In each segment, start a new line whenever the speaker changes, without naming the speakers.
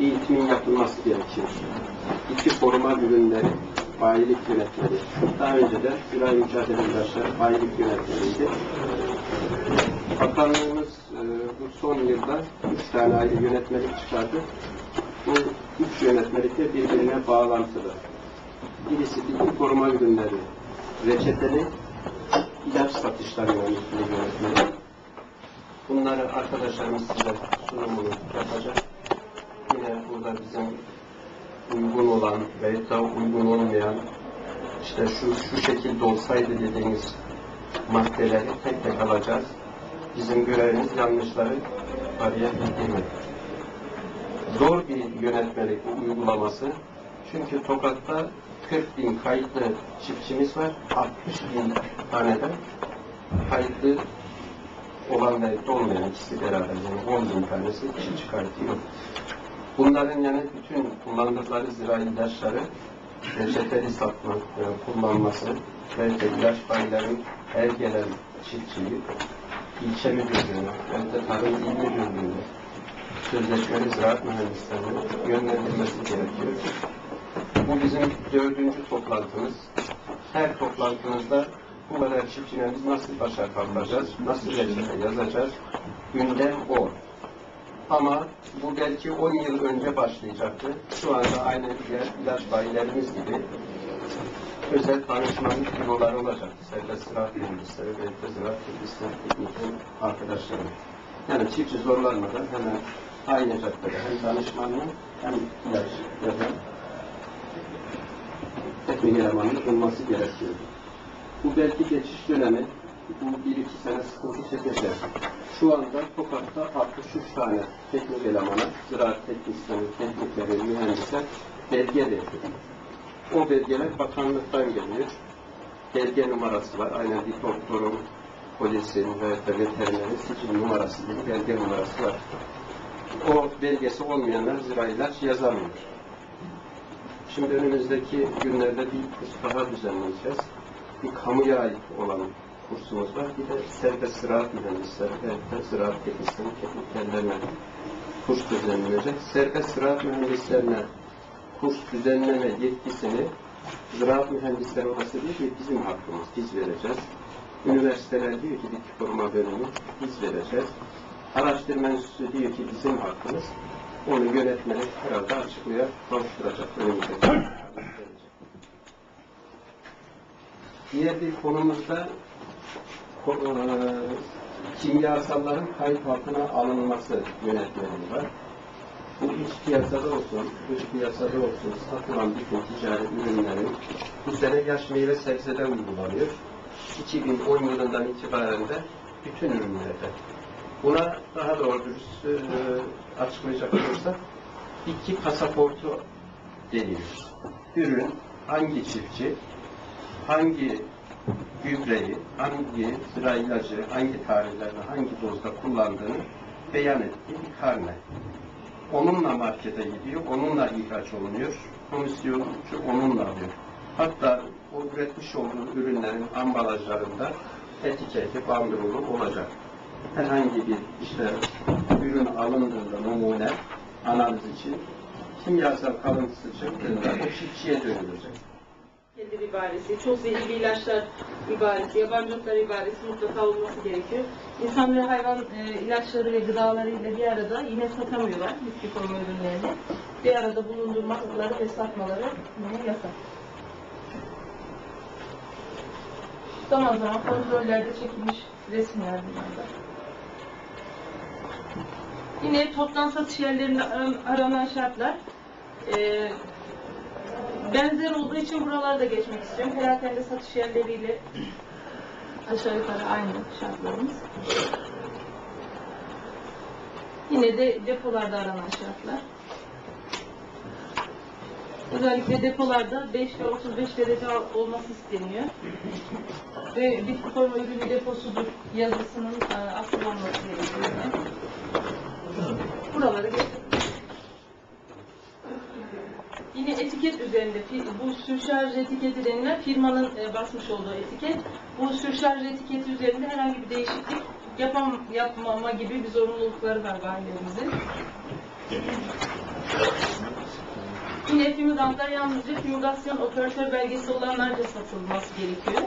eğitimin yapılması gerekiyor. İki koruma ürünleri, bayilik yönetmeli. Daha önce de Zirai Mücadele İlaçları bayilik yönetmeliydi. Bakanlığımız e, bu son yılda üç tane ayrı yönetmelik çıkardı. Bu üç yönetmelik de birbirine bağlantılı. Birisi bitki koruma ürünleri, reçeteli, ilaç satışları yönetmeli. Bunları arkadaşlarımız size sunumunu yapacak. Burada bizim uygun olan veya da uygun olmayan işte şu şu şekilde olsaydı dediğimiz maddeleri tek tek alacağız. Bizim görevimiz yanlışları araya bildirmek. Zor bir yönetmelik uygulaması. Çünkü Tokat'ta 40 bin kayıtlı çiftçimiz var. 60 bin tane de kayıtlı olan ve olmayan ikisi beraber yani 10 bin tanesi çiftçi kayıtı yok. Bunların yani bütün kullandıkları zirai ilaçları reçeteli satmak, e, kullanması de ilaç bayilerin her gelen çiftçiyi ilçe müdürlüğüne ve de tarım il müdürlüğüne sözleşmeli ziraat mühendislerine yönlendirmesi gerekiyor. Bu bizim dördüncü toplantımız. Her toplantımızda bu kadar çiftçiyle biz nasıl başa kalkacağız, nasıl reçete yazacağız, gündem o. Ama bu belki 10 yıl önce başlayacaktı. Şu anda aynı diğer ilaç bayilerimiz gibi özel danışmanlık büroları olacaktı. Serbest ziraat mühendisleri ve ziraat mühendisleri teknikin arkadaşları. Yani çiftçi zorlanmadan hemen aynı caddede hem danışmanlık hem ilaç ya da teknik elemanlık olması gerekiyor. Bu belki geçiş dönemi, bu bir iki sene sıkıntı çekecek. Şu anda Tokat'ta 63 tane teknik elemana, ziraat teknisyeni, teknikleri, mühendisler belge veriyor. O belgeler bakanlıktan geliyor. Belge numarası var. Aynen bir doktorun, polisin ve veterinerin sicil numarası gibi belge numarası var. O belgesi olmayanlar zira ilaç yazamıyor. Şimdi önümüzdeki günlerde bir kurs daha düzenleyeceğiz. Bir kamuya ait olan kursumuz var. Bir de serbest ziraat mühendisleri ve ziraat teknisyeni teknikerlerine kurs düzenlenecek. Serbest ziraat mühendislerine kurs düzenleme yetkisini Ziraat Mühendisleri Odası diyor ki bizim hakkımız, biz vereceğiz. Üniversiteler diyor ki bitki koruma bölümü biz vereceğiz. Araştırma Enstitüsü diyor ki bizim hakkımız. Onu yönetmelik herhalde açıklığa kavuşturacak önümüzdeki. Diğer bir konumuzda kimyasalların kayıt altına alınması yönetmeliği var. Bu iç piyasada olsun, dış piyasada olsun satılan bütün ticari ürünlerin bu sene yaş meyve sebzede uygulanıyor. 2010 yılından itibaren de bütün ürünlerde. Buna daha doğru dürüst e, açıklayacak olursak bitki pasaportu deniyor. Ürün hangi çiftçi, hangi gübreyi, hangi sıra ilacı, hangi tarihlerde, hangi dozda kullandığını beyan ettiği bir karne. Onunla markete gidiyor, onunla ihraç olunuyor, komisyoncu onunla alıyor. Hatta o üretmiş olduğu ürünlerin ambalajlarında etiketi, bandrolu olacak. Herhangi bir işte ürün alındığında numune analiz için kimyasal kalıntısı çıktığında o çiftçiye dönülecek.
İbaresi, çok zehirli ilaçlar ibaresi, yabancı otlar ibaresi mutlaka olması gerekiyor. İnsan ve hayvan e, ilaçları ve gıdalarıyla bir arada yine satamıyorlar bitki koruma ürünlerini. Bir arada bulundurmaları ve satmaları yine yasak. Zaman zaman kontrollerde çekilmiş resimler bunlarda. Yine toptan satış yerlerinde aran- aranan şartlar e, benzer olduğu için buralarda geçmek istiyorum. Perakende satış yerleriyle aşağı yukarı aynı şartlarımız. Yine de depolarda aranan şartlar. Özellikle depolarda 5 ve 35 derece olması isteniyor. Ve bitki koruma ürünü deposudur yazısının e, asıllanması gerekiyor. Buraları geçelim. Yine etiket üzerinde bu sürşarj etiketi denilen firmanın e, basmış olduğu etiket. Bu sürşarj etiketi üzerinde herhangi bir değişiklik yapam, yapmama gibi bir zorunlulukları var bayilerimizin. Yine fümigantlar yalnızca fümigasyon operatör belgesi olanlarca satılması gerekiyor.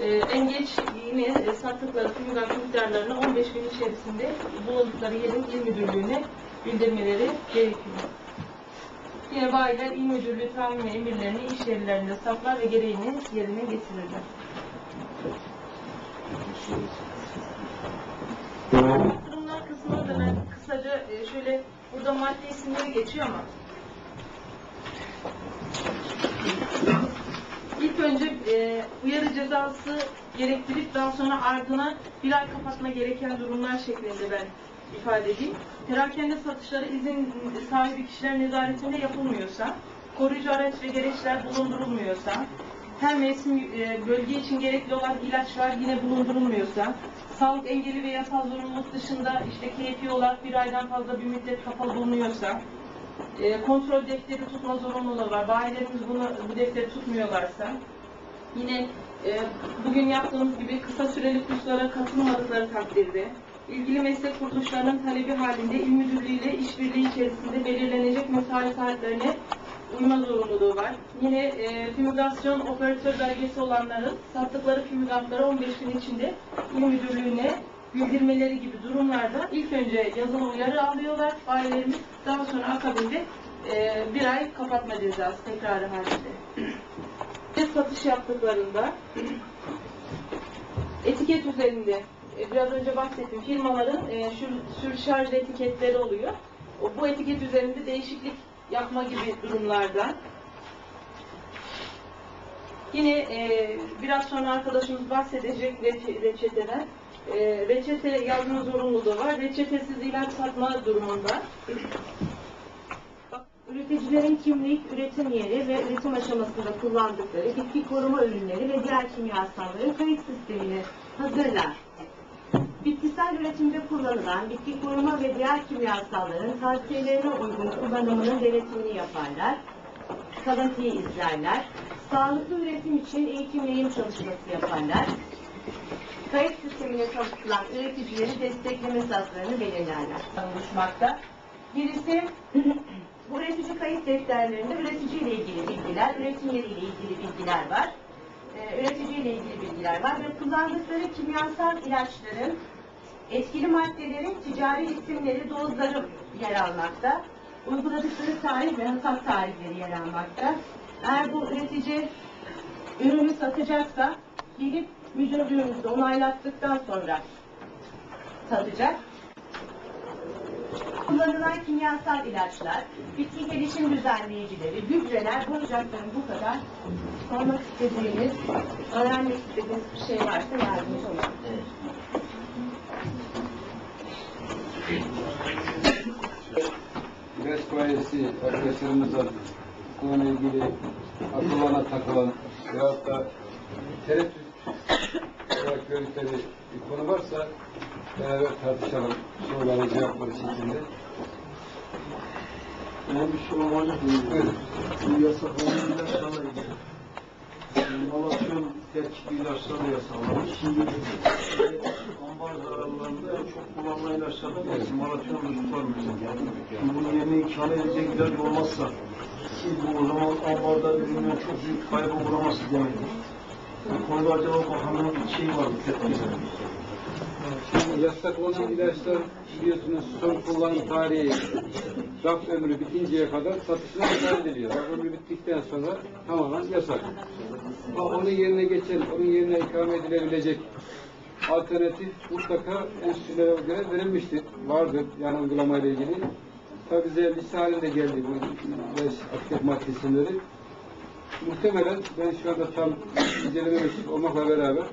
Ee, en geç yine e, sattıkları fümigant miktarlarını 15 gün içerisinde bulundukları yerin il müdürlüğüne bildirmeleri gerekiyor. Yine bayiler il müdürlüğü ve emirlerini iş yerlerinde saklar ve gereğini yerine getirirler. Durumlar kısmını da ben kısaca e, şöyle burada madde isimleri geçiyor ama İlk önce e, uyarı cezası gerektirip daha sonra ardına bir ay kapatma gereken durumlar şeklinde ben ifade edeyim. Perakende satışları izin sahibi kişiler nezaretinde yapılmıyorsa, koruyucu araç ve gereçler bulundurulmuyorsa, her mevsim e, bölge için gerekli olan ilaçlar yine bulundurulmuyorsa, sağlık engeli ve yasal zorunluluk dışında işte keyfi olarak bir aydan fazla bir müddet kapalı bulunuyorsa, e, kontrol defteri tutma zorunluluğu var. Bayilerimiz bunu bu defteri tutmuyorlarsa yine e, bugün yaptığımız gibi kısa süreli kurslara katılmadıkları takdirde ilgili meslek kuruluşlarının talebi halinde il müdürlüğüyle işbirliği içerisinde belirlenecek mesai saatlerine uyma zorunluluğu var. Yine e, fümigasyon operatör belgesi olanların sattıkları fümigantları 15 gün içinde il müdürlüğüne bildirmeleri gibi durumlarda ilk önce yazılı uyarı alıyorlar bayilerimiz. Daha sonra akabinde e, bir ay kapatma cezası tekrarı halinde. Satış yaptıklarında etiket üzerinde biraz önce bahsettim firmaların e, sür- sürşarj etiketleri oluyor. O, bu etiket üzerinde değişiklik yapma gibi durumlarda Yine e, biraz sonra arkadaşımız bahsedecek reçe- reçeteden. E, reçete yazma zorunluluğu var. Reçetesiz ilaç satma durumunda.
Üreticilerin kimlik, üretim yeri ve üretim aşamasında kullandıkları bitki koruma ürünleri ve diğer kimyasalların kayıt sistemini hazırlar. Bitkisel üretimde kullanılan bitki koruma ve diğer kimyasalların tavsiyelerine uygun kullanımının denetimini yaparlar. Kalıntıyı izlerler. Sağlıklı üretim için eğitim yayın çalışması yaparlar. Kayıt sistemine katılan üreticileri destekleme esaslarını belirlerler. Oluşmakta. Birisi üretici kayıt defterlerinde üretici ile ilgili bilgiler, üretim yeri ile ilgili bilgiler var. Ee, üretici ile ilgili bilgiler var ve kullandıkları kimyasal ilaçların etkili maddelerin ticari isimleri, dozları yer almakta. Uyguladıkları tarih ve hasat tarihleri yer almakta. Eğer bu üretici ürünü satacaksa gelip müdürlüğümüzde onaylattıktan sonra satacak kullanılan kimyasal ilaçlar, bitki gelişim düzenleyicileri, gübreler, bulacaklarım bu kadar. Sormak istediğiniz, öğrenmek istediğiniz bir şey varsa yardımcı olun.
İlaç bayisi arkadaşlarımızla konuyla ilgili akıllarına takılan veyahut da tereddüt olarak gördükleri bir konu varsa beraber tartışalım soruların cevapları şeklinde.
Ben bir sorum olacak mı?
Buyurun.
Bu yasaklanan ilaçlarla ilgili. Malatyon terkip ilaçları yasaklanmış. Şimdi ambar zararlarında en çok kullanılan ilaçlardan birisi. Malatyon tutar mesela. Şimdi bunun yerine ikame edecek ilaç olmazsa siz bu o zaman ambarda üründen çok büyük kayba uğraması demektir. Bu konuda acaba bakanlığın bir şey var mı? Tepkisi.
Şimdi yasak olan ilaçlar biliyorsunuz son kullanım tarihi raf ömrü bitinceye kadar satışına müsaade ediliyor. Raf ömrü bittikten sonra tamamen yasak. Ama onun yerine geçen, onun yerine ikame edilebilecek alternatif mutlaka enstitülere göre verilmiştir. Vardır yani uygulamayla ilgili. Tabi bize liste halinde geldi bu ilaç aktif madde. Muhtemelen ben şu anda tam incelememiş olmakla beraber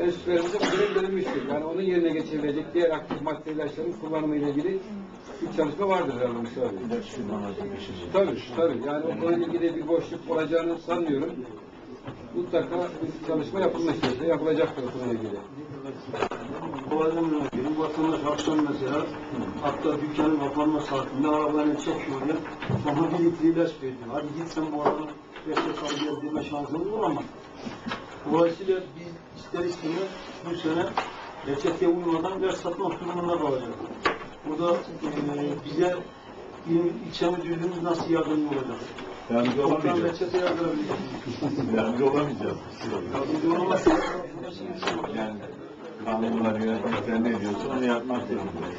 enstitülerimize görev verilmiştir. Yani onun yerine geçebilecek diğer aktif madde ilaçların kullanımı ile ilgili bir çalışma vardır herhalde Mustafa Bey. Tabii, tabii. Yani o konuyla ilgili bir boşluk olacağını sanmıyorum. Mutlaka bir çalışma yapılmıştır. Yapılacaktır konuyla ilgili.
Olaydan örneğin vatandaş akşam mesela hatta dükkanın kapanma saatinde arabayla çekiyor ya bana bir litre ilaç veriyor. Hadi git sen bu adamı gel deme şansın olur ama dolayısıyla biz ister istemez bu sene reçeteye uymadan ilaç satmak durumunda kalacak. Burada e, bize il, ilçe müdürlüğümüz nasıl yardımcı olacak?
Yardımcı olamayacağız.
reçete yazdırabiliriz.
Yardımcı olamayacağız.
Yardımcı
Yani kanunlar, yönetmelikler ne diyorsa onu yapmak zorundayız.